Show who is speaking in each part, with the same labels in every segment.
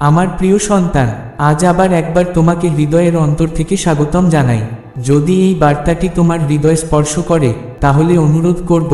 Speaker 1: আমার প্রিয় সন্তান, আজ আবার একবার তোমাকে হৃদয়ের অন্তর থেকে স্বাগতম জানাই। যদি এই বার্তাটি তোমার হৃদয় স্পর্শ করে, তাহলে অনুরোধ করব,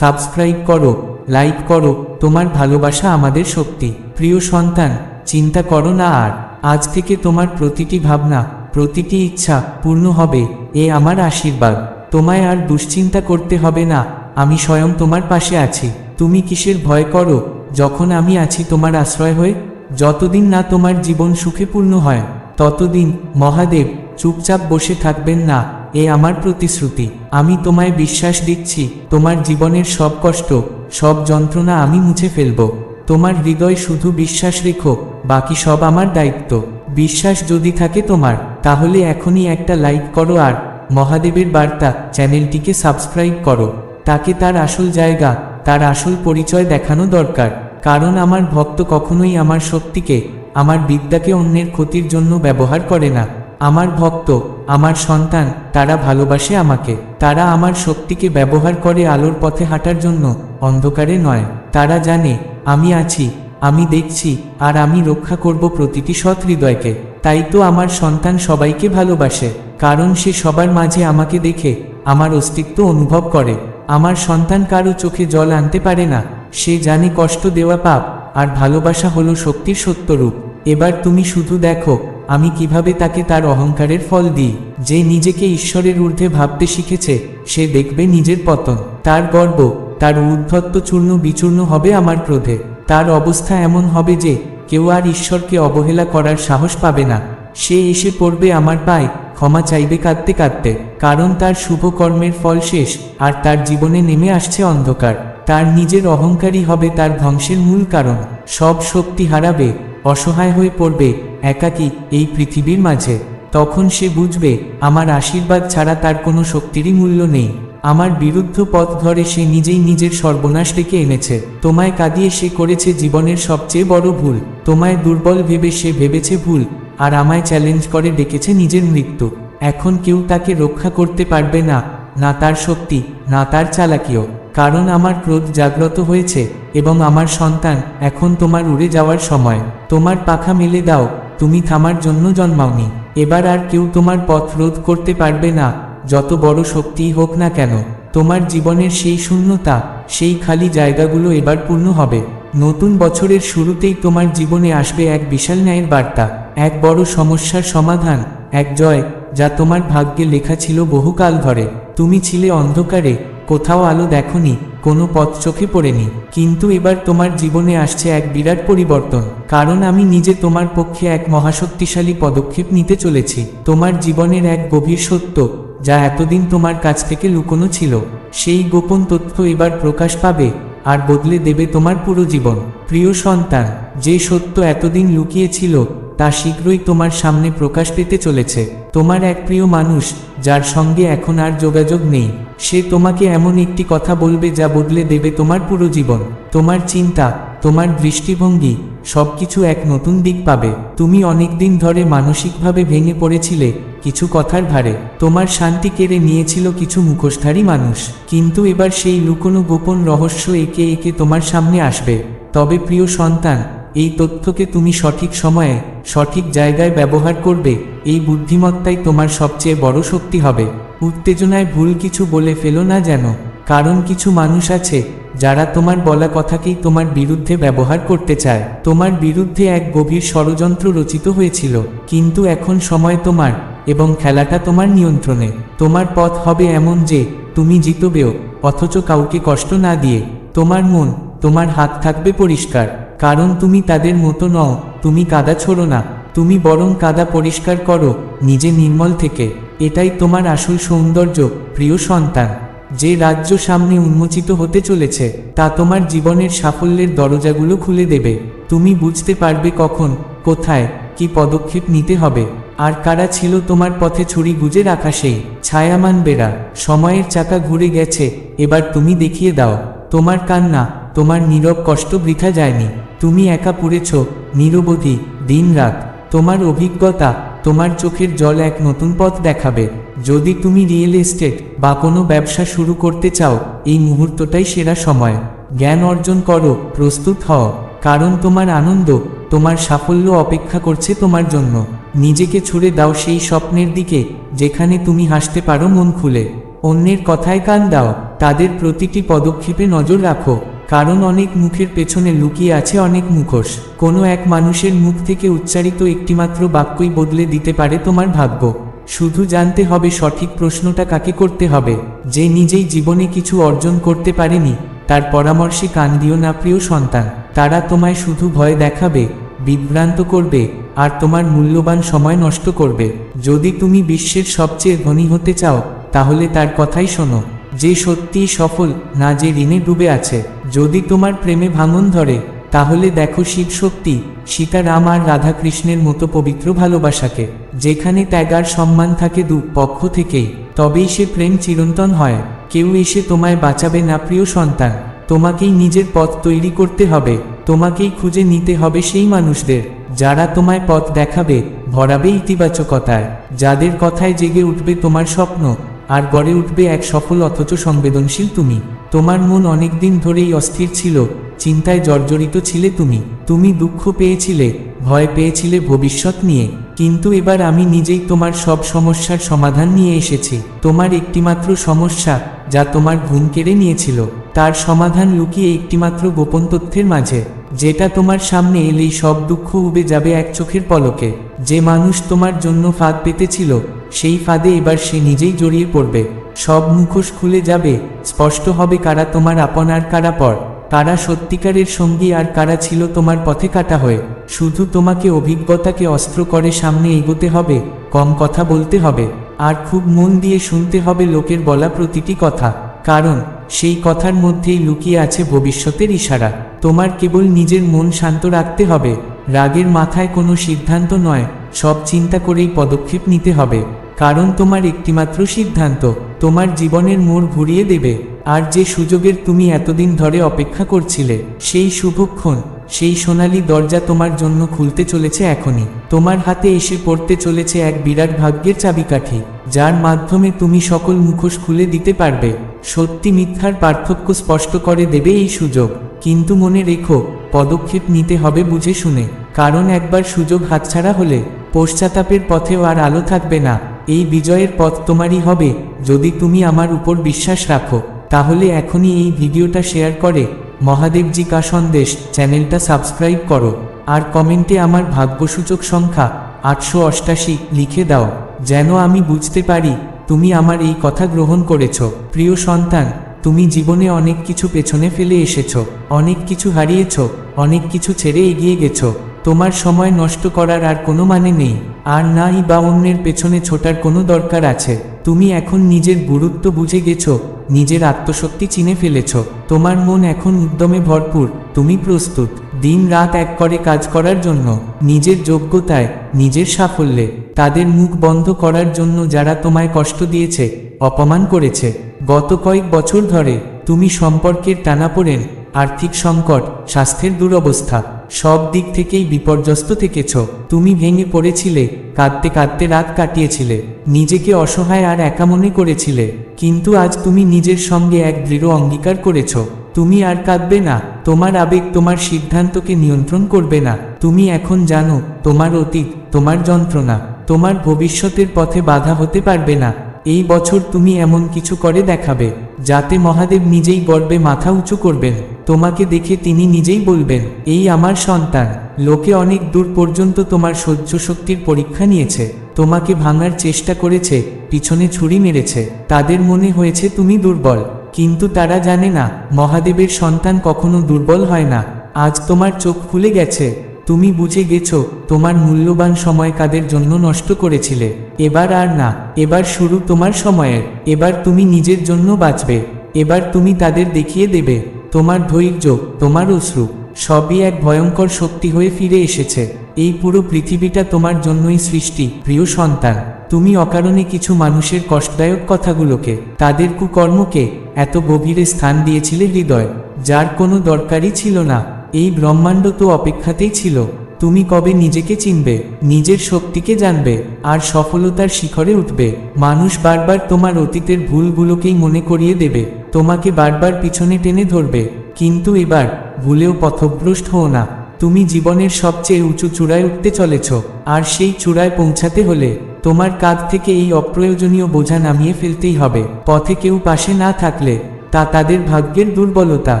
Speaker 1: সাবস্ক্রাইব করো, লাইক করো, তোমার ভালোবাসা আমাদের শক্তি। প্রিয় সন্তান, চিন্তা করো না আর, আজ থেকে তোমার প্রতিটি ভাবনা, প্রতিটি ইচ্ছা পূর্ণ হবে, এ আমার আশীর্বাদ। তোমায় আর দুশ্চিন্তা করতে হবে না, আমি স্বয়ং তোমার পাশে আছি। তুমি কিসের ভয় করো, যখন আমি আছি তোমার আশ্রয় হয়ে? যতদিন না তোমার জীবন সুখে পূর্ণ হয়, ততদিন মহাদেব চুপচাপ বসে থাকবেন না, এ আমার প্রতিশ্রুতি। আমি তোমায় বিশ্বাস দিচ্ছি, তোমার জীবনের সব কষ্ট, সব যন্ত্রণা আমি মুছে ফেলব। তোমার হৃদয় শুধু বিশ্বাস রেখো, বাকি সব আমার দায়িত্ব। বিশ্বাস যদি থাকে তোমার, তাহলে এখনই একটা লাইক করো আর মহাদেবের বার্তা চ্যানেলটিকে সাবস্ক্রাইব করো। তাকে তার আসল জায়গা, তার আসল পরিচয় দেখানো দরকার। কারণ আমার ভক্ত কখনোই আমার শক্তিকে, আমার বিদ্যাকে অন্যের ক্ষতির জন্য ব্যবহার করে না। আমার ভক্ত, আমার সন্তান, তারা ভালোবাসে আমাকে। তারা আমার শক্তিকে ব্যবহার করে আলোর পথে হাঁটার জন্য অন্ধকারে নয়। তারা জানে, আমি আছি, আমি দেখছি, আর আমি রক্ষা করব প্রতিটি সৎ হৃদয়কে তাই তো আমার সন্তান সবাইকে ভালোবাসে, কারণ সে সবার মাঝে আমাকে দেখে, আমার অস্তিত্ব অনুভব করে। আমার সন্তান কারও চোখে জল আনতে পারে না। সে জানে কষ্ট দেওয়া পাপ, আর ভালোবাসা হলো শক্তির সত্যরূপ। এবার তুমি শুধু দেখো, আমি কীভাবে তাকে তার অহংকারের ফল দিই। যে নিজেকে ঈশ্বরের ঊর্ধ্বে ভাবতে শিখেছে, সে দেখবে নিজের পতন। তার গর্ব, তার উদ্ধত্ত চূর্ণ বিচূর্ণ হবে আমার ক্রোধে। তার অবস্থা এমন হবে যে, কেউ আর ঈশ্বরকে অবহেলা করার সাহস পাবে না। সে এসে পড়বে আমার পায়ে ক্ষমা চাইবে কাঁদতে কাঁদতে, কারণ তার শুভ কর্মের ফল শেষ, আর তার জীবনে নেমে আসছে অন্ধকার। তার নিজের অহংকারই হবে তার ধ্বংসের মূল কারণ। সব শক্তি হারাবে, অসহায় হয়ে পড়বে, একাকী এই পৃথিবীর মাঝে। তখন সে বুঝবে, আমার আশীর্বাদ ছাড়া তার কোনো শক্তিরই মূল্য নেই। আমার বিরুদ্ধ পথ ধরে সে নিজেই নিজের সর্বনাশ ডেকে এনেছে। তোমায় কাঁদিয়ে সে করেছে জীবনের সবচেয়ে বড় ভুল। তোমায় দুর্বল ভেবে সে ভেবেছে ভুল, আর আমায় চ্যালেঞ্জ করে ডেকেছে নিজের মৃত্যু। এখন কেউ তাকে রক্ষা করতে পারবে না না তার শক্তি, না তার চালাকিও। কারণ আমার ক্রোধ জাগ্রত হয়েছে এবং আমার সন্তান এখন তোমার উড়ে যাওয়ার সময়। তোমার পাখা মেলে দাও, তুমি থামার জন্য জন্মাওনি। এবার আর কেউ তোমার পথ রোধ করতে পারবে না, যত বড় শক্তিই হোক না কেন। তোমার জীবনের সেই শূন্যতা, সেই খালি জায়গাগুলো এবার পূর্ণ হবে। নতুন বছরের শুরুতেই তোমার জীবনে আসবে এক বিশাল ন্যায়ের বার্তা, এক বড় সমস্যার সমাধান, এক জয়, যা তোমার ভাগ্যে লেখা ছিল বহুকাল ধরে। তুমি ছিলে অন্ধকারে কোথাও আলো দেখনি, কোনো পথ চোখে পড়েনি। কিন্তু এবার তোমার জীবনে আসছে এক বিরাট পরিবর্তন। কারণ আমি নিজে তোমার পক্ষে এক মহাশক্তিশালী পদক্ষেপ নিতে চলেছি। তোমার জীবনের এক গভীর সত্য, যা এতদিন তোমার কাছ থেকে লুকোনো ছিল। সেই গোপন তথ্য এবার প্রকাশ পাবে, আর বদলে দেবে তোমার পুরো জীবন। প্রিয় সন্তান, যে সত্য এতদিন লুকিয়েছিল তা শীঘ্রই তোমার সামনে প্রকাশ পেতে চলেছে। তোমার এক প্রিয় মানুষ, যার সঙ্গে এখন আর যোগাযোগ নেই, সে তোমাকে এমন একটি কথা বলবে যা বদলে দেবে তোমার পুরো জীবন। তোমার চিন্তা, তোমার দৃষ্টিভঙ্গি, সবকিছু এক নতুন দিক পাবে। তুমি অনেকদিন ধরে মানসিকভাবে ভেঙে পড়েছিলে, কিছু কথার ভারে। তোমার শান্তি কেড়ে নিয়েছিল কিছু মুখোশধারী মানুষ। কিন্তু এবার সেই লুকোনো গোপন রহস্য একে একে তোমার সামনে আসবে। তবে প্রিয় সন্তান, এই তথ্যকে তুমি সঠিক সময়ে সঠিক জায়গায় ব্যবহার করবে, এই বুদ্ধিমত্তাই তোমার সবচেয়ে বড় শক্তি হবে। উত্তেজনায় ভুল কিছু বলে ফেলো না যেন, কারণ কিছু মানুষ আছে, যারা তোমার বলা কথাকেই তোমার বিরুদ্ধে ব্যবহার করতে চায়। তোমার বিরুদ্ধে এক গভীর ষড়যন্ত্র রচিত হয়েছিল, কিন্তু এখন সময় তোমার, এবং খেলাটা তোমার নিয়ন্ত্রণে। তোমার পথ হবে এমন যে, তুমি জিতবেও, অথচ কাউকে কষ্ট না দিয়ে। তোমার মন, তোমার হাত থাকবে পরিষ্কার। কারণ তুমি তাদের মতো নও, তুমি কাদা ছোড়ো না, তুমি বরং কাদা পরিষ্কার করো, নিজে নির্মল থেকে। এটাই তোমার আসল সৌন্দর্য, প্রিয় সন্তান। যে রাজ্য সামনে উন্মোচিত হতে চলেছে, তা তোমার জীবনের সাফল্যের দরজাগুলো খুলে দেবে। তুমি বুঝতে পারবে কখন, কোথায়, কি পদক্ষেপ নিতে হবে। আর কারা ছিল তোমার পথে ছুরি গুজে রাখা সেই ছায়ামান বেড়া? সময়ের চাকা ঘুরে গেছে, এবার তুমি দেখিয়ে দাও, তোমার কান্না তোমার নীরব কষ্ট বৃথা যায়নি। তুমি একা পড়েছ, নিরবধি, দিনরাত। তোমার অভিজ্ঞতা, তোমার চোখের জল এক নতুন পথ দেখাবে। যদি তুমি রিয়েল এস্টেট বা কোনো ব্যবসা শুরু করতে চাও, এই মুহূর্তটাই সেরা সময়। জ্ঞান অর্জন করো, প্রস্তুত হও। কারণ তোমার আনন্দ, তোমার সাফল্য অপেক্ষা করছে তোমার জন্য। নিজেকে ছুড়ে দাও সেই স্বপ্নের দিকে, যেখানে তুমি হাসতে পারো মন খুলে। অন্যের কথায় কান দাও, তাদের প্রতিটি পদক্ষেপে নজর রাখো। কারণ অনেক মুখের পেছনে লুকিয়ে আছে অনেক মুখোশ। কোনো এক মানুষের মুখ থেকে উচ্চারিত একটিমাত্র বাক্যই বদলে দিতে পারে তোমার ভাগ্য। শুধু জানতে হবে সঠিক প্রশ্নটা কাকে করতে হবে। যে নিজেই জীবনে কিছু অর্জন করতে পারেনি, তার পরামর্শে কান দিও না প্রিয় সন্তান। তারা তোমায় শুধু ভয় দেখাবে, বিভ্রান্ত করবে, আর তোমার মূল্যবান সময় নষ্ট করবে। যদি তুমি বিশ্বের সবচেয়ে ধনী হতে চাও, তাহলে তার কথাই শোনো। যে সত্যিই সফল, না যে ঋণে ডুবে আছে। যদি তোমার প্রেমে ভাঙন ধরে, তাহলে দেখো শিব শক্তি সীতারাম আর রাধাকৃষ্ণের মতো পবিত্র ভালোবাসাকে। যেখানে ত্যাগার সম্মান থাকে দু পক্ষ থেকেই, তবেই সে প্রেম চিরন্তন হয়। কেউ এসে তোমায় বাঁচাবে না, প্রিয় সন্তান। তোমাকেই নিজের পথ তৈরি করতে হবে। তোমাকেই খুঁজে নিতে হবে সেই মানুষদের, যারা তোমায় পথ দেখাবে, ভরাবে ইতিবাচকতায়। যাদের কথায় জেগে উঠবে তোমার স্বপ্ন। আর গড়ে উঠবে এক সফল অথচ সংবেদনশীল তুমি। তোমার মন অনেকদিন ধরেই অস্থির ছিল, চিন্তায় জর্জরিত ছিলে তুমি। তুমি দুঃখ পেয়েছিলে, ভয় পেয়েছিলে ভবিষ্যৎ নিয়ে। কিন্তু এবার আমি নিজেই তোমার সব সমস্যার সমাধান নিয়ে এসেছি। তোমার একটিমাত্র সমস্যা, যা তোমার ঘুম কেড়ে নিয়েছিল। তার সমাধান লুকিয়ে একটিমাত্র গোপন তথ্যের মাঝে, যেটা তোমার সামনে এলেই সব দুঃখ উবে যাবে এক চোখের পলকে। যে মানুষ তোমার জন্য ফাঁদ পেতেছিল, সেই ফাঁদে এবার সে নিজেই জড়িয়ে পড়বে। সব মুখোশ খুলে যাবে, স্পষ্ট হবে কারা তোমার আপন আর কারা পর। কারা সত্যিকারের সঙ্গী আর কারা ছিল তোমার পথে কাটা হয়ে। শুধু তোমাকে অভিজ্ঞতাকে অস্ত্র করে সামনে এগোতে হবে, কম কথা বলতে হবে। আর খুব মন দিয়ে শুনতে হবে লোকের বলা প্রতিটি কথা। কারণ, সেই কথার মধ্যেই লুকিয়ে আছে ভবিষ্যতের ইশারা। তোমার কেবল নিজের মন শান্ত রাখতে হবে। রাগের মাথায় কোনো সিদ্ধান্ত নয়, সব চিন্তা করেই পদক্ষেপ নিতে হবে। কারণ তোমার একটিমাত্র সিদ্ধান্ত, তোমার জীবনের মোড় ঘুরিয়ে দেবে। আর যে সুযোগের তুমি এতদিন ধরে অপেক্ষা করছিলে, সেই শুভক্ষণ সেই সোনালি দরজা তোমার জন্য খুলতে চলেছে এখনই। তোমার হাতে এসে পড়তে চলেছে এক বিরাট ভাগ্যের চাবিকাঠি, যার মাধ্যমে তুমি সকল মুখোশ খুলে দিতে পারবে। সত্যি মিথ্যার পার্থক্য স্পষ্ট করে দেবে এই সুযোগ। কিন্তু মনে রেখো পদক্ষেপ নিতে হবে বুঝে শুনে, কারণ একবার সুযোগ হাতছাড়া হলে পশ্চাতাপের পথেও আর আলো থাকবে না। এই বিজয়ের পথ তোমারই হবে, যদি তুমি আমার উপর বিশ্বাস রাখো। তাহলে এখনই এই ভিডিওটা শেয়ার করে, মহাদেবজি কা সন্দেশ চ্যানেলটা সাবস্ক্রাইব করো। আর কমেন্টে আমার ভাগ্যসূচক সংখ্যা, আটশো অষ্টাশি লিখে দাও, যেন আমি বুঝতে পারি, তুমি আমার এই কথা গ্রহণ করেছ। প্রিয় সন্তান তুমি জীবনে অনেক কিছু পেছনে ফেলে এসেছ, অনেক কিছু হারিয়েছ, অনেক কিছু ছেড়ে এগিয়ে গেছ, তোমার সময় নষ্ট করার আর কোনো মানে নেই, আর নাই বা অন্যের পেছনে ছোটার কোনো দরকার আছে। তুমি এখন নিজের গুরুত্ব বুঝে গেছো, নিজের আত্মশক্তি চিনে ফেলেছ, তোমার মন এখন উদ্যমে ভরপুর, তুমি প্রস্তুত, দিন রাত এক করে কাজ করার জন্য, নিজের যোগ্যতায়, নিজের সাফল্যে, তাদের মুখ বন্ধ করার জন্য যারা তোমায় কষ্ট দিয়েছে, অপমান করেছে। গত কয়েক বছর ধরে তুমি সম্পর্কের টানাপোড়েন, আর্থিক সংকট, স্বাস্থ্যের দুরবস্থা, সব দিক থেকেই বিপর্যস্ত থেকেছ। তুমি ভেঙে পড়েছিলে, কাঁদতে কাঁদতে রাত কাটিয়েছিলে, নিজেকে অসহায় আর একা মনে করেছিলে, কিন্তু আজ তুমি নিজের সঙ্গে এক দৃঢ় অঙ্গীকার করেছ। তুমি আর কাঁদবে না, তোমার আবেগ তোমার সিদ্ধান্তকে নিয়ন্ত্রণ করবে না। তুমি এখন জানো, তোমার অতীত, তোমার যন্ত্রণা, তোমার ভবিষ্যতের পথে বাধা হতে পারবে না। এই বছর তুমি এমন কিছু করে দেখাবে, যাতে মহাদেব নিজেই গর্বে মাথা উঁচু করবেন। তোমাকে দেখে তিনি নিজেই বলবেন, এই আমার সন্তান, লোকে অনেক দূর পর্যন্ত তোমার সহ্য শক্তির পরীক্ষা নিয়েছে, তোমাকে ভাঙার চেষ্টা করেছে, পিছনে ছুরি মেরেছে, তাদের মনে হয়েছে তুমি দুর্বল, কিন্তু তারা জানে না, মহাদেবের সন্তান কখনো দুর্বল হয় না, আজ তোমার চোখ খুলে গেছে। তুমি বুঝে গেছো, তোমার মূল্যবান সময় কাদের জন্য নষ্ট করেছিলে। এবার আর না, এবার শুরু তোমার সময়ের। এবার তুমি নিজের জন্য বাঁচবে। এবার তুমি তাদের দেখিয়ে দেবে, তোমার ধৈর্য, তোমার অশ্রু, সবই এক ভয়ঙ্কর শক্তি হয়ে ফিরে এসেছে। এই পুরো পৃথিবীটা তোমার জন্যই সৃষ্টি, প্রিয় সন্তান। তুমি অকারণে কিছু মানুষের কষ্টদায়ক কথাগুলোকে, তাদের কুকর্মকে এত গভীরে স্থান দিয়েছিলে হৃদয়, যার কোনো দরকারই ছিল না। এই ব্রহ্মাণ্ড তো অপেক্ষাতেই ছিল। তুমি কবে নিজেকে চিনবে, নিজের শক্তিকে জানবে, আর সফলতার শিখরে উঠবে। মানুষ বারবার তোমার অতীতের ভুলগুলোকেই মনে করিয়ে দেবে, তোমাকে বারবার পিছনে টেনে ধরবে। কিন্তু এবার, ভুলেও পথভ্রষ্ট হও না। তুমি জীবনের সবচেয়ে উঁচু চূড়ায় উঠতে চলেছ, আর সেই চূড়ায় পৌঁছাতে হলে, তোমার কাঁধ থেকে এই অপ্রয়োজনীয় বোঝা নামিয়ে ফেলতেই হবে। পথে কেউ পাশে না থাকলে তা তাদের ভাগ্যের দুর্বলতা।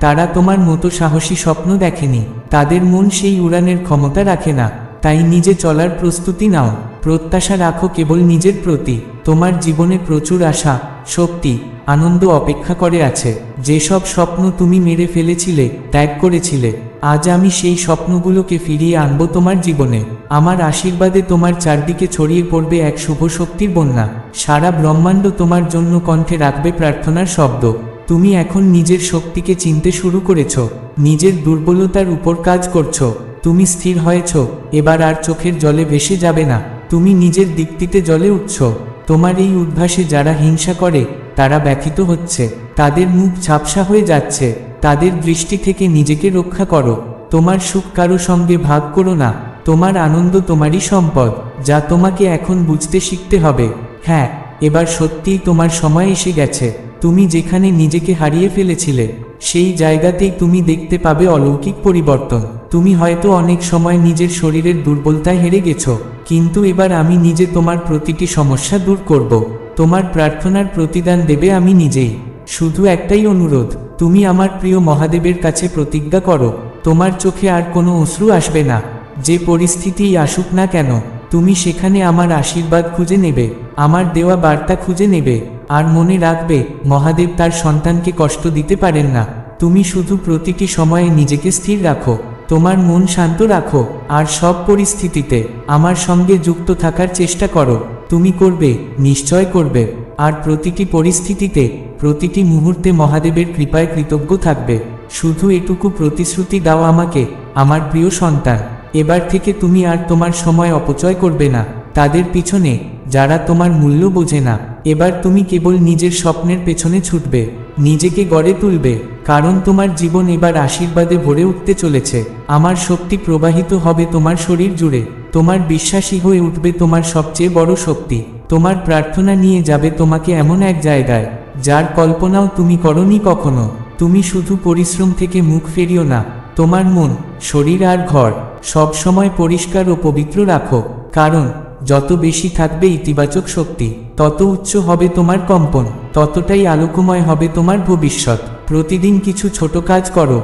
Speaker 1: তারা তোমার মতো সাহসী স্বপ্ন দেখেনি। তাদের মন সেই উড়ানের ক্ষমতা রাখে না। তাই নিজে চলার প্রস্তুতি নাও। প্রত্যাশা রাখো কেবল নিজের প্রতি। তোমার জীবনে প্রচুর আশা, শক্তি, আনন্দ অপেক্ষা করে আছে। যেসব স্বপ্ন তুমি মেরে ফেলেছিলে, ত্যাগ করেছিলে, আজ আমি সেই স্বপ্নগুলোকে ফিরিয়ে আনব তোমার জীবনে। আমার আশীর্বাদে তোমার চারদিকে ছড়িয়ে পড়বে এক শুভ শক্তির বন্যা। সারা ব্রহ্মাণ্ড তোমার জন্য কণ্ঠে রাখবে প্রার্থনার শব্দ। তুমি এখন নিজের শক্তিকে চিনতে শুরু করেছ, নিজের দুর্বলতার উপর কাজ করছ, তুমি স্থির হয়েছ, এবার আর চোখের জলে ভেসে যাবে না, তুমি নিজের দিকটিতে জলে উঠছ, তোমার এই উদ্ভাসে যারা হিংসা করে, তারা ব্যথিত হচ্ছে, তাদের মুখ ঝাপসা হয়ে যাচ্ছে, তাদের দৃষ্টি থেকে নিজেকে রক্ষা করো, তোমার সুখ কারও সঙ্গে ভাগ করো না, তোমার আনন্দ তোমারই সম্পদ, যা তোমাকে এখন বুঝতে শিখতে হবে হ্যাঁ এবার সত্যিই তোমার সময় এসে গেছে। তুমি যেখানে নিজেকে হারিয়ে ফেলেছিলে, সেই জায়গাতেই তুমি দেখতে পাবে অলৌকিক পরিবর্তন। তুমি হয়তো অনেক সময় নিজের শরীরের দুর্বলতায় হেরে গেছো, কিন্তু এবার আমি নিজে তোমার প্রতিটি সমস্যা দূর করব। তোমার প্রার্থনার প্রতিদান দেবে আমি নিজেই। শুধু একটাই অনুরোধ, তুমি আমার প্রিয় মহাদেবের কাছে প্রতিজ্ঞা করো, তোমার চোখে আর কোনো অশ্রু আসবে না। যে পরিস্থিতিই আসুক না কেন তুমি সেখানে আমার আশীর্বাদ খুঁজে নেবে, আমার দেওয়া বার্তা খুঁজে নেবে, আর মনে রাখবে, মহাদেব তার সন্তানকে কষ্ট দিতে পারেন না। তুমি শুধু প্রতিটি সময়ে নিজেকে স্থির রাখো, তোমার মন শান্ত রাখো, আর সব পরিস্থিতিতে আমার সঙ্গে যুক্ত থাকার চেষ্টা করো। তুমি করবে, নিশ্চয় করবে, আর প্রতিটি পরিস্থিতিতে, প্রতিটি মুহূর্তে মহাদেবের কৃপায় কৃতজ্ঞ থাকবে। শুধু এটুকু প্রতিশ্রুতি দাও আমাকে, আমার প্রিয় সন্তান। এবার থেকে তুমি আর তোমার সময় অপচয় করবে না। তাদের পিছনে যারা তোমার মূল্য বোঝে না, এবার তুমি কেবল নিজের স্বপ্নের পেছনে ছুটবে, নিজেকে গড়ে তুলবে, কারণ তোমার জীবন এবার আশীর্বাদে ভরে উঠতে চলেছে। আমার শক্তি প্রবাহিত হবে তোমার শরীর জুড়ে, তোমার বিশ্বাসী হয়ে উঠবে তোমার সবচেয়ে বড় শক্তি, তোমার প্রার্থনা নিয়ে যাবে তোমাকে এমন এক জায়গায়, যার কল্পনাও তুমি করনি কখনো। তুমি শুধু পরিশ্রম থেকে মুখ ফেরিও না, তোমার মন, শরীর আর ঘর সব সময় পরিষ্কার ও পবিত্র রাখো, কারণ যত বেশি থাকবে ইতিবাচক শক্তি, তত উচ্চ হবে তোমার কম্পন, ততটাই আলোকময় হবে তোমার ভবিষ্যৎ। প্রতিদিন কিছু ছোট কাজ করো,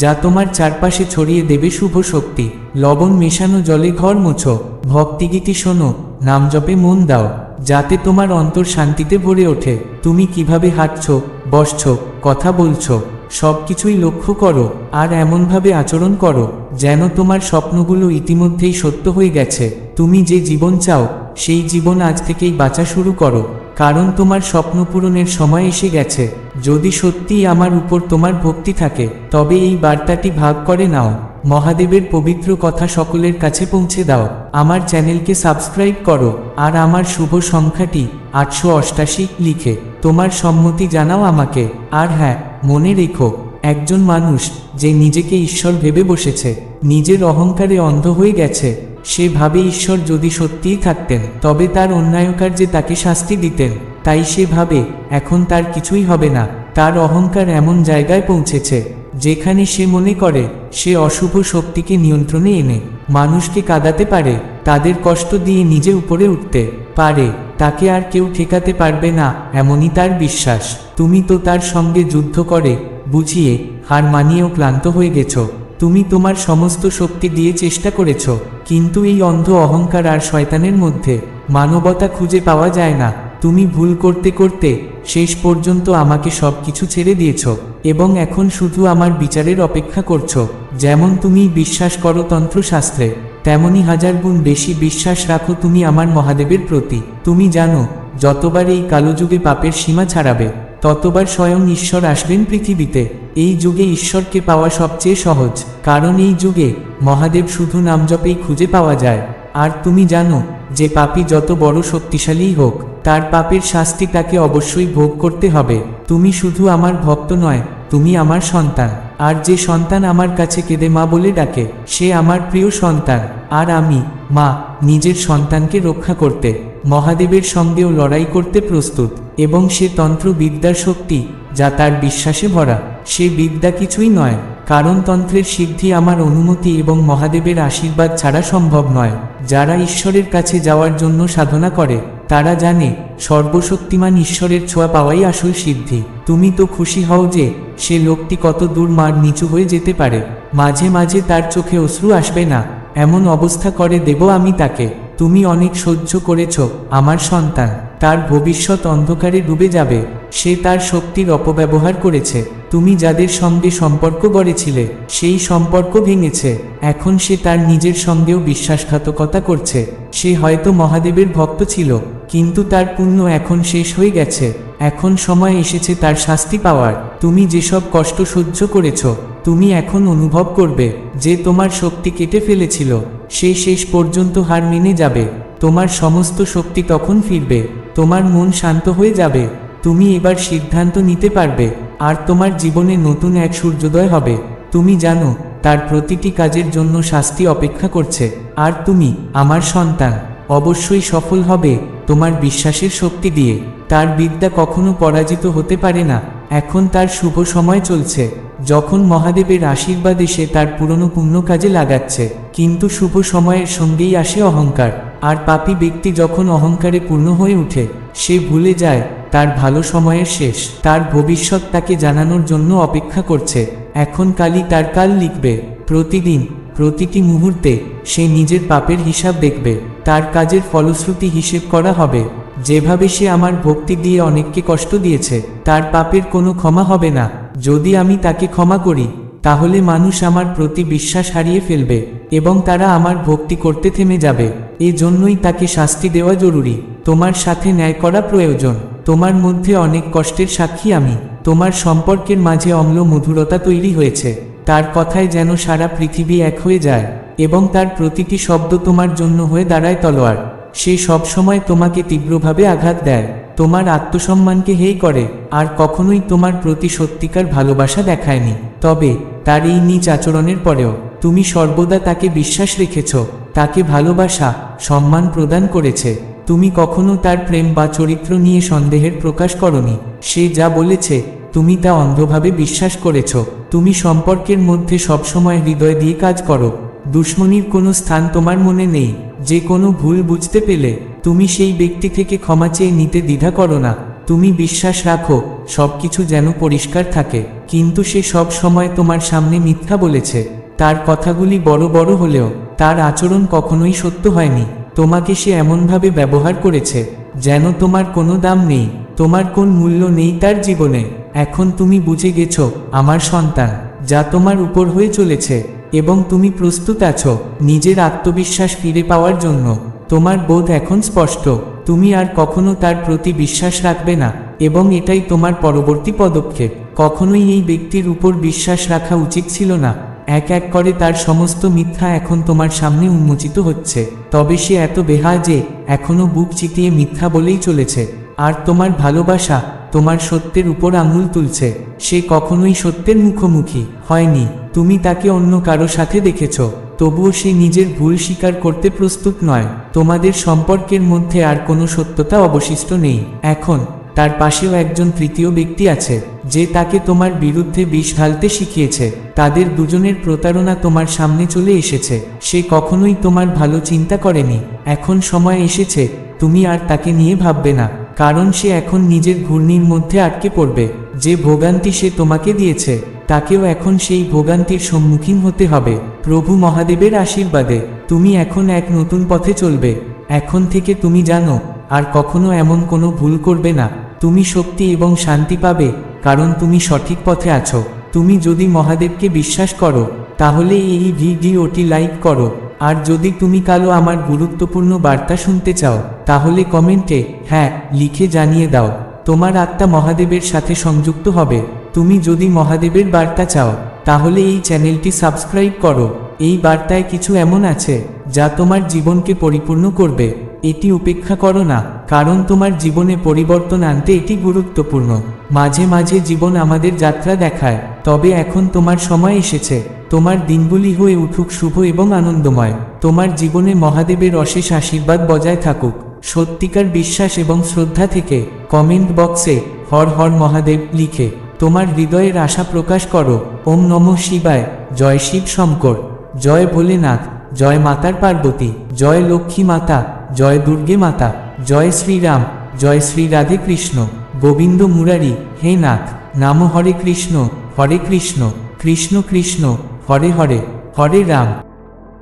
Speaker 1: যা তোমার চারপাশে ছড়িয়ে দেবে শুভ শক্তি। লবণ মেশানো জলে ঘর মোছো, ভক্তিগীতি শোনো, নাম জপে মন দাও, যাতে তোমার অন্তর শান্তিতে ভরে ওঠে। তুমি কীভাবে হাঁটছ, বসছ, কথা বলছো। সব কিছুই লক্ষ্য করো আর এমনভাবে আচরণ করো যেন তোমার স্বপ্নগুলো ইতিমধ্যেই সত্য হয়ে গেছে। তুমি যে জীবন চাও, সেই জীবন আজ থেকেই বাঁচা শুরু করো, কারণ তোমার স্বপ্ন পূরণের সময় এসে গেছে। যদি সত্যিই আমার উপর তোমার ভক্তি থাকে, তবে এই বার্তাটি ভাগ করে নাও। মহাদেবের পবিত্র কথা সকলের কাছে পৌঁছে দাও। আমার চ্যানেলকে সাবস্ক্রাইব করো, আর আমার শুভ সংখ্যাটি আটশো অষ্টাশি লিখে তোমার সম্মতি জানাও আমাকে। আর হ্যাঁ মনে রেখো, একজন মানুষ যে নিজেকে ঈশ্বর ভেবে বসেছে, নিজের অহংকারে অন্ধ হয়ে গেছে, সে ভাবে ঈশ্বর যদি সত্যিই থাকতেন, তবে তার অন্যায়কার যে তাকে শাস্তি দিতেন। তাই সে ভাবে, এখন তার কিছুই হবে না। তার অহংকার এমন জায়গায় পৌঁছেছে। যেখানে সে মনে করে, সে অশুভ শক্তিকে নিয়ন্ত্রণে এনে, মানুষকে কাঁদাতে পারে, তাদের কষ্ট দিয়ে নিজে উপরে উঠতে পারে, তাকে আর কেউ ঠেকাতে পারবে না, এমনই তার বিশ্বাস। তুমি তো তার সঙ্গে যুদ্ধ করে, বুঝিয়ে, হার মানিয়েও ক্লান্ত হয়ে গেছো। তুমি তোমার সমস্ত শক্তি দিয়ে চেষ্টা করেছ, কিন্তু এই অন্ধ অহংকার আর শয়তানের মধ্যে মানবতা খুঁজে পাওয়া যায় না। তুমি ভুল করতে করতে শেষ পর্যন্ত আমাকে সব কিছু ছেড়ে দিয়েছ এবং এখন শুধু আমার বিচারের অপেক্ষা করছ। যেমন তুমি বিশ্বাস করো তন্ত্রশাস্ত্রে, তেমনি হাজার গুণ বেশি বিশ্বাস রাখো তুমি আমার মহাদেবের প্রতি। তুমি জানো, যতবার এই কালোযুগে পাপের সীমা ছাড়াবে, ততবার স্বয়ং ঈশ্বর আসবেন পৃথিবীতে। এই যুগে ঈশ্বরকে পাওয়া সবচেয়ে সহজ, কারণ এই যুগে মহাদেব শুধু নাম জপেই খুঁজে পাওয়া যায়। আর তুমি জানো, যে পাপী যত বড় শক্তিশালীই হোক তার পাপের শাস্তি তাকে অবশ্যই ভোগ করতে হবে। তুমি শুধু আমার ভক্ত নয়, তুমি আমার সন্তান। আর যে সন্তান আমার কাছে কেঁদে মা বলে ডাকে, সে আমার প্রিয় সন্তান। আর আমি, মা, নিজের সন্তানকে রক্ষা করতে, মহাদেবের সঙ্গেও লড়াই করতে প্রস্তুত। এবং সে তন্ত্র বিদ্যার শক্তি, যা তার বিশ্বাসে ভরা। সে বিদ্যা কিছুই নয়। কারণ তন্ত্রের সিদ্ধি আমার অনুমতি এবং মহাদেবের আশীর্বাদ ছাড়া সম্ভব নয়। যারা ঈশ্বরের কাছে যাওয়ার জন্য সাধনা করে, তারা জানে, সর্বশক্তিমান ঈশ্বরের ছোঁয়া পাওয়াই আসল সিদ্ধি। তুমি তো খুশি হও যে, সে লোকটি কত দূর মার নিচু হয়ে যেতে পারে। মাঝে মাঝে তার চোখে অশ্রু আসবে না। এমন অবস্থা করে দেব আমি তাকে। তুমি অনেক সহ্য করেছ, আমার সন্তান। তার ভবিষ্যৎ অন্ধকারে ডুবে যাবে, সে তার শক্তির অপব্যবহার করেছে। তুমি যাদের সঙ্গে সম্পর্ক গড়েছিলে, সেই সম্পর্ক ভেঙেছে। এখন সে তার নিজের সঙ্গেও বিশ্বাসঘাতকতা করছে। সে হয়তো মহাদেবের ভক্ত ছিল, কিন্তু তার পুণ্য এখন শেষ হয়ে গেছে। এখন সময় এসেছে তার শাস্তি পাওয়ার। তুমি যেসব কষ্ট সহ্য করেছ, তুমি এখন অনুভব করবে যে তোমার শক্তি কেটে ফেলেছিল। সে শেষ পর্যন্ত হার মেনে যাবে। তোমার সমস্ত শক্তি তখন ফিরবে, তোমার মন শান্ত হয়ে যাবে, তুমি এবার সিদ্ধান্ত নিতে পারবে, আর তোমার জীবনে নতুন এক সূর্যোদয় হবে। তুমি জানো, তার প্রতিটি কাজের জন্য শাস্তি অপেক্ষা করছে। আর তুমি, আমার সন্তান, অবশ্যই সফল হবে, তোমার বিশ্বাসের শক্তি দিয়ে। তার বিদ্যা কখনো পরাজিত হতে পারে না। এখন তার শুভ সময় চলছে। যখন মহাদেবের আশীর্বাদ এসে তার পুরনো পুণ্য কাজে লাগাচ্ছে, কিন্তু শুভ সময়ের সঙ্গেই আসে অহংকার। আর পাপী ব্যক্তি যখন অহংকারে পূর্ণ হয়ে ওঠে সে ভুলে যায়, তার ভালো সময়ের শেষ। তার ভবিষ্যৎ তাকে জানানোর জন্য অপেক্ষা করছে। এখন কালই তার কাল লিখবে। প্রতিদিন, প্রতিটি মুহূর্তে, সে নিজের পাপের হিসাব দেখবে। তার কাজের ফলশ্রুতি হিসেব করা হবে। যেভাবে সে আমার ভক্তি দিয়ে অনেককে কষ্ট দিয়েছে, তার পাপের কোনো ক্ষমা হবে না। যদি আমি তাকে ক্ষমা করি তাহলে মানুষ আমার প্রতি বিশ্বাস হারিয়ে ফেলবে এবং তারা আমার ভক্তি করতে থেমে যাবে। এজন্যই তাকে শাস্তি দেওয়া জরুরি। তোমার সাথে ন্যায় করা প্রয়োজন। তোমার মধ্যে অনেক কষ্টের সাক্ষী আমি। তোমার সম্পর্কের মাঝে অম্ল মধুরতা তৈরি হয়েছে। তার কথায় যেন সারা পৃথিবী এক হয়ে যায় এবং তার প্রতিটি শব্দ তোমার জন্য হয়ে দাঁড়ায় তলোয়ার। সে সবসময় তোমাকে তীব্রভাবে আঘাত দেয়। তোমার আত্মসম্মানকে হেই করে। আর কখনোই তোমার প্রতি সত্যিকার ভালোবাসা দেখায়নি। তবে তার এই নিজ আচরণের পরেও তুমি সর্বদা তাকে বিশ্বাস রেখেছ, তাকে ভালোবাসা, সম্মান প্রদান করেছে। তুমি কখনো তার প্রেম বা চরিত্র নিয়ে সন্দেহের প্রকাশ করনি। সে যা বলেছে, তুমি তা অন্ধভাবে বিশ্বাস করেছ। তুমি সম্পর্কের মধ্যে সবসময় হৃদয় দিয়ে কাজ করো। দুশ্মনির কোনো স্থান তোমার মনে নেই। যে কোনো ভুল বুঝতে পেলে তুমি সেই ব্যক্তি থেকে ক্ষমা চেয়ে নিতে দ্বিধা করো না। তুমি বিশ্বাস রাখো, সবকিছু যেন পরিষ্কার থাকে। কিন্তু সে সব সময় তোমার সামনে মিথ্যা বলেছে। তার কথাগুলি বড় বড় হলেও, তার আচরণ কখনোই সত্য হয়নি। তোমাকে সে এমনভাবে ব্যবহার করেছে, যেন তোমার কোনো দাম নেই, তোমার কোন মূল্য নেই তার জীবনে। এখন তুমি বুঝে গেছো, আমার সন্তান, যা তোমার উপর হয়ে চলেছে, এবং তুমি প্রস্তুত আছো, নিজের আত্মবিশ্বাস ফিরে পাওয়ার জন্য। তোমার বোধ এখন স্পষ্ট। তুমি আর কখনো তার প্রতি বিশ্বাস রাখবে না, এবং এটাই তোমার পরবর্তী পদক্ষেপ। কখনোই এই ব্যক্তির উপর বিশ্বাস রাখা উচিত ছিল না। এক এক করে তার সমস্ত মিথ্যা এখন তোমার সামনে উন্মোচিত হচ্ছে। তবে সে এত বেহা যে, এখনও বুক চিতিয়ে মিথ্যা বলেই চলেছে। আর তোমার ভালোবাসা, তোমার সত্যের উপর আঙুল তুলছে। সে কখনোই সত্যের মুখোমুখি হয়নি। তুমি তাকে অন্য কারও সাথে দেখেছ। তবুও সে নিজের ভুল স্বীকার করতে প্রস্তুত নয়। তোমাদের সম্পর্কের মধ্যে আর কোনো সত্যতা অবশিষ্ট নেই। এখন, তার পাশেও একজন তৃতীয় ব্যক্তি আছে, যে তাকে তোমার বিরুদ্ধে বিষ ঢালতে শিখিয়েছে। তাদের দুজনের প্রতারণা তোমার সামনে চলে এসেছে। সে কখনোই তোমার ভালো চিন্তা করেনি। এখন সময় এসেছে, তুমি আর তাকে নিয়ে ভাববে না, কারণ সে এখন নিজের ঘূর্ণির মধ্যে আটকে পড়বে। যে ভোগান্তি সে তোমাকে দিয়েছে তাকেও এখন সেই ভোগান্তির সম্মুখীন হতে হবে। প্রভু মহাদেবের আশীর্বাদে, তুমি এখন এক নতুন পথে চলবে। এখন থেকে তুমি জানো, আর কখনো এমন কোনো ভুল করবে না। তুমি শক্তি এবং শান্তি পাবে, কারণ তুমি সঠিক পথে আছো। তুমি যদি মহাদেবকে বিশ্বাস করো, তাহলে এই ভিডিওটি লাইক করো। আর যদি তুমি কালো আমার গুরুত্বপূর্ণ বার্তা শুনতে চাও, তাহলে কমেন্টে হ্যাঁ লিখে জানিয়ে দাও। তোমার আত্মা মহাদেবের সাথে সংযুক্ত হবে। তুমি যদি মহাদেবের বার্তা চাও, তাহলে এই চ্যানেলটি সাবস্ক্রাইব করো। এই বার্তায় কিছু এমন আছে, যা তোমার জীবনকে পরিপূর্ণ করবে। এটি উপেক্ষা করো না, কারণ তোমার জীবনে পরিবর্তন আনতে এটি গুরুত্বপূর্ণ। মাঝে মাঝে জীবন আমাদের যাত্রা দেখায়, তবে এখন তোমার সময় এসেছে। তোমার দিনগুলি হয়ে উঠুক শুভ এবং আনন্দময়। তোমার জীবনে মহাদেবের অশেষ আশীর্বাদ বজায় থাকুক। সত্যিকার বিশ্বাস এবং শ্রদ্ধা থেকে কমেন্ট বক্সে হর হর মহাদেব লিখে। তোমার হৃদয়ের আশা প্রকাশ করো। ওম নম শিবায়। জয় শিব শঙ্কর। জয় ভোলেনাথ। জয় মাতার পার্বতী। জয় লক্ষ্মী মাতা। জয় দুর্গে মাতা। জয় শ্রীরাম। জয় শ্রী রাধে কৃষ্ণ। গোবিন্দ মুরারি। হে নাথ। নাম হরে কৃষ্ণ। হরে কৃষ্ণ। কৃষ্ণ কৃষ্ণ। হরে হরে। হরে রাম।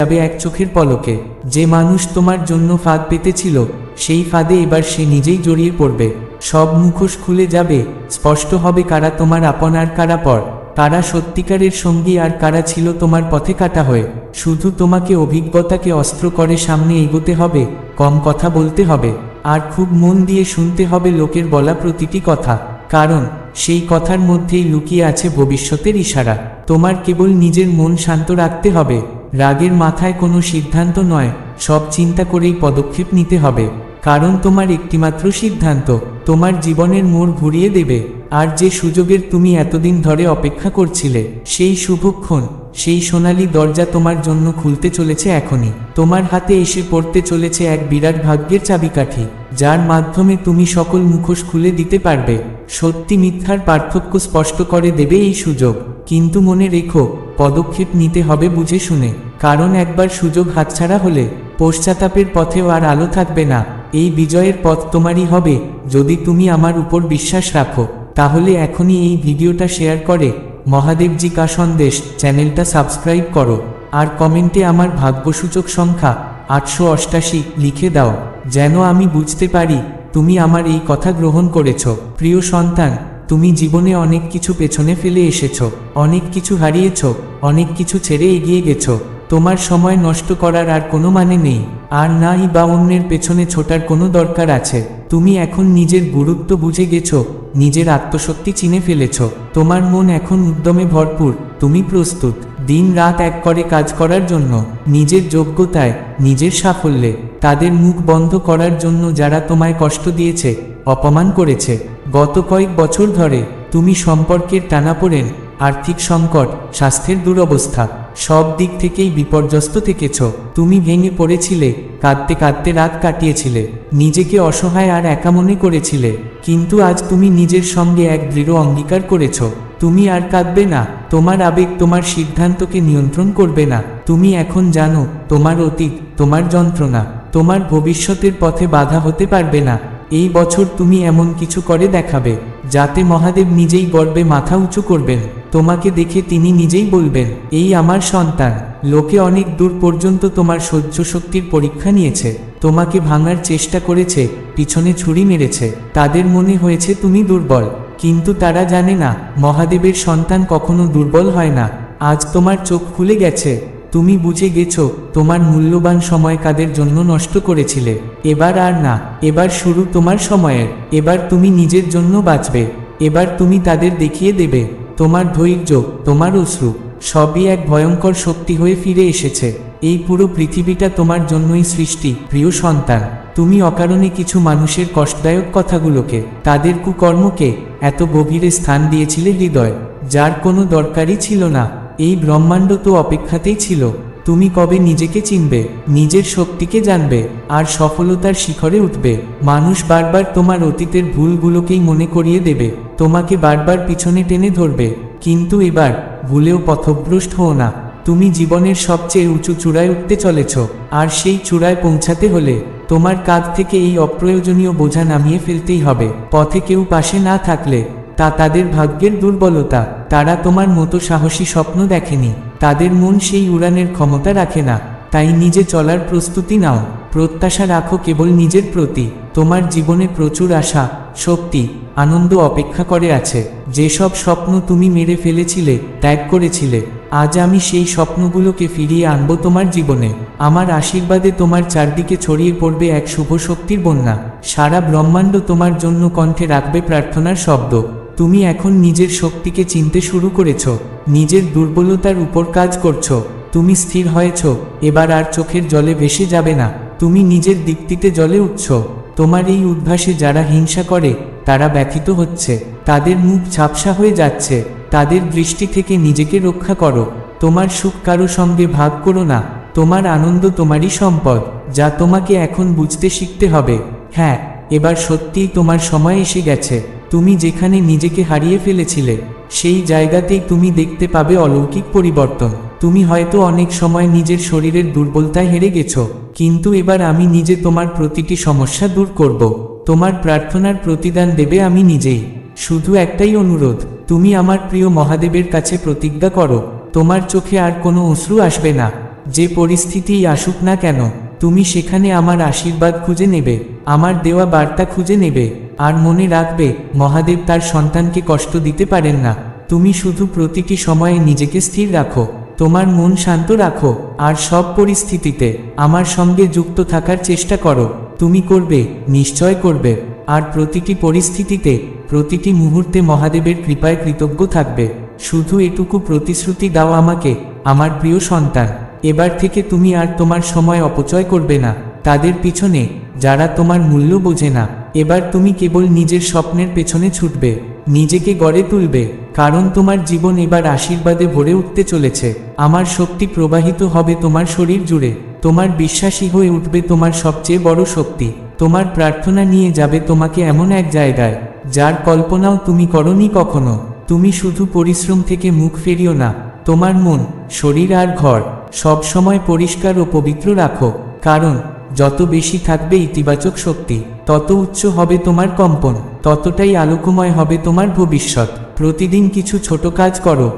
Speaker 1: যাবে এক চোখের পলকে। যে মানুষ তোমার জন্য ফাঁদ পেতেছিল, সেই ফাঁদে এবার সে নিজেই জড়িয়ে পড়বে। সব মুখোশ খুলে যাবে, স্পষ্ট হবে কারা তোমার আপন আর কারা পর। কারা সত্যিকারের সঙ্গী আর কারা ছিল তোমার পথে কাটা হয়ে। শুধু তোমাকে অভিজ্ঞতাকে অস্ত্র করে সামনে এগোতে হবে, কম কথা বলতে হবে। আর খুব মন দিয়ে শুনতে হবে লোকের বলা প্রতিটি কথা। কারণ, সেই কথার মধ্যেই লুকিয়ে আছে ভবিষ্যতের ইশারা। তোমার কেবল নিজের মন শান্ত রাখতে হবে। রাগের মাথায় কোনো সিদ্ধান্ত নয়, সব চিন্তা করেই পদক্ষেপ নিতে হবে। কারণ তোমার একটিমাত্র সিদ্ধান্ত, তোমার জীবনের মোড় ঘুরিয়ে দেবে। আর যে সুযোগের তুমি এতদিন ধরে অপেক্ষা করছিলে, সেই শুভক্ষণ। সেই সোনালী দরজা তোমার জন্য খুলতে চলেছে এখনই। তোমার হাতে এসে পড়তে চলেছে এক বিরাট ভাগ্যের চাবিকাঠি, যার মাধ্যমে তুমি সকল মুখোশ খুলে দিতে পারবে। সত্যি মিথ্যার পার্থক্য স্পষ্ট করে দেবে এই সুযোগ। কিন্তু মনে রেখো, পদক্ষেপ নিতে হবে বুঝে শুনে। কারণ একবার সুযোগ হাতছাড়া হলে, পশ্চাতাপের পথেও আর আলো থাকবে না। এই বিজয়ের পথ তোমারই হবে। যদি তুমি আমার উপর বিশ্বাস রাখো, তাহলে এখনই এই ভিডিওটা শেয়ার করে মহাদেবজি কা সন্দেশ চ্যানেলটা সাবস্ক্রাইব করো, আর কমেন্টে আমার ভাগ্যসূচক সংখ্যা আটশো অষ্টাশি লিখে দাও, যেন আমি বুঝতে পারি তুমি আমার এই কথা গ্রহণ করেছ। প্রিয় সন্তান, তুমি জীবনে অনেক কিছু পেছনে ফেলে এসেছ, অনেক কিছু হারিয়েছ, অনেক কিছু ছেড়ে এগিয়ে গেছ। তোমার সময় নষ্ট করার আর কোনো মানে নেই, আর নাই বা অন্যের পেছনে ছোটার কোনো দরকার আছে। তুমি এখন নিজের গুরুত্ব বুঝে গেছো, নিজের আত্মশক্তি চিনে ফেলেছ। তোমার মন এখন উদ্যমে ভরপুর, তুমি প্রস্তুত। দিন রাত এক করে কাজ করার জন্য, নিজের যোগ্যতায়, নিজের সাফল্যে, তাদের মুখ বন্ধ করার জন্য যারা তোমায় কষ্ট দিয়েছে, অপমান করেছে। গত কয়েক বছর ধরে, তুমি সম্পর্কের টানাপোড়েন, আর্থিক সংকট, স্বাস্থ্যের দুরবস্থা। সব দিক থেকেই বিপর্যস্ত থেকেছ। তুমি ভেঙে পড়েছিলে, কাঁদতে কাঁদতে রাত কাটিয়েছিলে, নিজেকে অসহায় আর একা মনে করেছিলে, কিন্তু আজ তুমি নিজের সঙ্গে এক দৃঢ় অঙ্গীকার করেছ। তুমি আর কাঁদবে না, তোমার আবেগ তোমার সিদ্ধান্তকে নিয়ন্ত্রণ করবে না। তুমি এখন জানো, তোমার অতীত, তোমার যন্ত্রণা, তোমার ভবিষ্যতের পথে বাধা হতে পারবে না। এই বছর তুমি এমন কিছু করে দেখাবে, যাতে মহাদেব নিজেই গর্বে মাথা উঁচু করবেন। তোমাকে দেখে তিনি নিজেই বলবেন, এই আমার সন্তান, লোকে অনেক দূর পর্যন্ত তোমার সহ্য শক্তির পরীক্ষা নিয়েছে, তোমাকে ভাঙার চেষ্টা করেছে, পিছনে ছুরি মেরেছে, তাদের মনে হয়েছে তুমি দুর্বল, কিন্তু তারা জানে না, মহাদেবের সন্তান কখনো দুর্বল হয় না, আজ তোমার চোখ খুলে গেছে, তুমি বুঝে গেছো, তোমার মূল্যবান সময় কাদের জন্য নষ্ট করেছিলে, এবার আর না, এবার শুরু তোমার সময়ের, এবার তুমি নিজের জন্য বাঁচবে, এবার তুমি তাদের দেখিয়ে দেবে। তোমার ধৈর্য, তোমার অশ্রু, সবই এক ভয়ঙ্কর শক্তি হয়ে ফিরে এসেছে। এই পুরো পৃথিবীটা তোমার জন্যই সৃষ্টি, প্রিয় সন্তান। তুমি অকারণে কিছু মানুষের কষ্টদায়ক কথাগুলোকে, তাদের কুকর্মকে এত গভীরে স্থান দিয়েছিলে হৃদয়, যার কোনো দরকারই ছিল না। এই ব্রহ্মাণ্ড তো অপেক্ষাতেই ছিল। তুমি কবে নিজেকে চিনবে, নিজের শক্তিকে জানবে, আর সফলতার শিখরে উঠবে। মানুষ বারবার তোমার অতীতের ভুলগুলোকেই মনে করিয়ে দেবে। তোমাকে বারবার পিছনে টেনে ধরবে, কিন্তু এবার ভুলেও পথভ্রষ্ট হও না। তুমি জীবনের সবচেয়ে উঁচু চূড়ায় উঠতে চলেছ, আর সেই চূড়ায় পৌঁছাতে হলে তোমার কাঁধ থেকে এই অপ্রয়োজনীয় বোঝা নামিয়ে ফেলতেই হবে। পথে কেউ পাশে না থাকলে তা তাদের ভাগ্যের দুর্বলতা। তারা তোমার মতো সাহসী স্বপ্ন দেখেনি। তাদের মন সেই উড়ানের ক্ষমতা রাখে না। তাই নিজে চলার প্রস্তুতি নাও। প্রত্যাশা রাখো কেবল নিজের প্রতি। তোমার জীবনে প্রচুর আশা, শক্তি, আনন্দ অপেক্ষা করে আছে। যেসব স্বপ্ন তুমি মেরে ফেলেছিলে, ত্যাগ করেছিলে, আজ আমি সেই স্বপ্নগুলোকে ফিরিয়ে আনব তোমার জীবনে। আমার আশীর্বাদে তোমার চারদিকে ছড়িয়ে পড়বে এক শুভ শক্তির বন্যা। সারা ব্রহ্মাণ্ড তোমার জন্য কণ্ঠে রাখবে প্রার্থনার শব্দ। তুমি এখন নিজের শক্তিকে চিনতে শুরু করেছ। নিজের দুর্বলতার উপর কাজ করছ। তুমি স্থির হয়েছ। এবার আর চোখের জলে ভেসে যাবে না। তুমি নিজের দিকটিতে জলে উঠছ। তোমার এই উদ্ভাসে যারা হিংসা করে, তারা ব্যথিত হচ্ছে। তাদের মুখ ঝাপসা হয়ে যাচ্ছে। তাদের দৃষ্টি থেকে নিজেকে রক্ষা করো। তোমার সুখ কারও সঙ্গে ভাগ করো না। তোমার আনন্দ তোমারই সম্পদ, যা তোমাকে এখন বুঝতে শিখতে হবে। হ্যাঁ এবার সত্যিই তোমার সময় এসে গেছে। তুমি যেখানে নিজেকে হারিয়ে ফেলেছিলে, সেই জায়গাতেই তুমি দেখতে পাবে অলৌকিক পরিবর্তন। তুমি হয়তো অনেক সময় নিজের শরীরের দুর্বলতায় হেরে গেছো, কিন্তু এবার আমি নিজে তোমার প্রতিটি সমস্যা দূর করব। তোমার প্রার্থনার প্রতিদান দেবে আমি নিজেই। শুধু একটাই অনুরোধ, তুমি আমার প্রিয় মহাদেবের কাছে প্রতিজ্ঞা করো, তোমার চোখে আর কোনো অশ্রু আসবে না। যে পরিস্থিতিই আসুক না কেন, তুমি সেখানে আমার আশীর্বাদ খুঁজে নেবে, আমার দেওয়া বার্তা খুঁজে নেবে, আর মনে রাখবে, মহাদেব তার সন্তানকে কষ্ট দিতে পারেন না। তুমি শুধু প্রতিটি সময়ে নিজেকে স্থির রাখো। তোমার মন শান্ত রাখো, আর সব পরিস্থিতিতে আমার সঙ্গে যুক্ত থাকার চেষ্টা করো। তুমি করবে, নিশ্চয় করবে। আর প্রতিটি পরিস্থিতিতে, প্রতিটি মুহূর্তে মহাদেবের কৃপায় কৃতজ্ঞ থাকবে। শুধু এটুকু প্রতিশ্রুতি দাও আমাকে, আমার প্রিয় সন্তান। এবার থেকে তুমি আর তোমার সময় অপচয় করবে না। তাদের পিছনে, যারা তোমার মূল্য বোঝে না। এবার তুমি কেবল নিজের স্বপ্নের পেছনে ছুটবে। নিজেকে গড়ে তুলবে, কারণ তোমার জীবন এবার আশীর্বাদে ভরে উঠতে চলেছে। আমার শক্তি প্রবাহিত হবে তোমার শরীর জুড়ে, তোমার বিশ্বাসী হয়ে উঠবে তোমার সবচেয়ে বড় শক্তি। তোমার প্রার্থনা নিয়ে যাবে তোমাকে এমন এক জায়গায়, যার কল্পনাও তুমি করনি কখনো। তুমি শুধু পরিশ্রম থেকে মুখ ফেরিও না, তোমার মন, শরীর আর ঘর, সব সময় পরিষ্কার ও পবিত্র রাখো। কারণ, যত বেশি থাকবে ইতিবাচক শক্তি। তত উচ্চ হবে তোমার কম্পন, ততটাই আলোকময় হবে তোমার ভবিষ্যৎ। প্রতিদিন কিছু ছোট কাজ করো,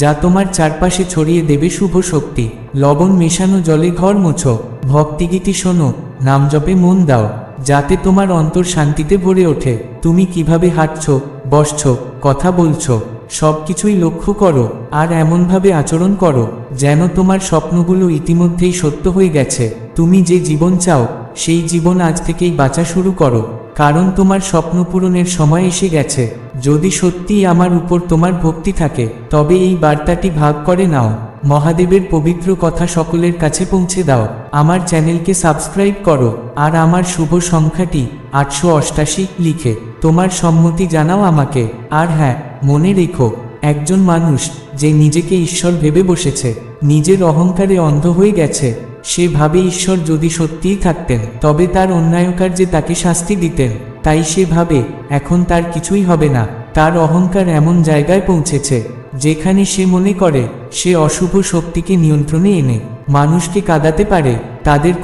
Speaker 1: যা তোমার চারপাশে ছড়িয়ে দেবে শুভ শক্তি। লবণ মেশানো জলে ঘর মোছো, ভক্তিগীতি শোনো, নাম জপে মন দাও, যাতে তোমার অন্তর শান্তিতে ভরে ওঠে। তুমি কীভাবে হাঁটছ, বসছ, কথা বলছো সব কিছুই লক্ষ্য করো, আর এমনভাবে আচরণ করো, যেন তোমার স্বপ্নগুলো ইতিমধ্যেই সত্য হয়ে গেছে। তুমি যে জীবন চাও সেই জীবন আজ থেকেই বাঁচা শুরু করো, কারণ তোমার স্বপ্ন পূরণের সময় এসে গেছে। যদি সত্যিই আমার উপর তোমার ভক্তি থাকে, তবে এই বার্তাটি ভাগ করে নাও। মহাদেবের পবিত্র কথা সকলের কাছে পৌঁছে দাও। আমার চ্যানেলকে সাবস্ক্রাইব করো, আর আমার শুভ সংখ্যাটি আটশো অষ্টাশি লিখে তোমার সম্মতি জানাও আমাকে। আর হ্যাঁ মনে রেখো, একজন মানুষ যে নিজেকে ঈশ্বর ভেবে বসেছে, নিজের অহংকারে অন্ধ হয়ে গেছে সে ভাবে ঈশ্বর যদি সত্যিই থাকতেন, তবে তার অন্যায়কার যে তাকে শাস্তি দিতেন, তাই সে ভাবে, এখন তার কিছুই হবে না। তার অহংকার এমন জায়গায় পৌঁছেছে, যেখানে সে মনে করে, সে অশুভ শক্তিকে নিয়ন্ত্রণে এনে, মানুষকে কাঁদাতে পারে, তাদের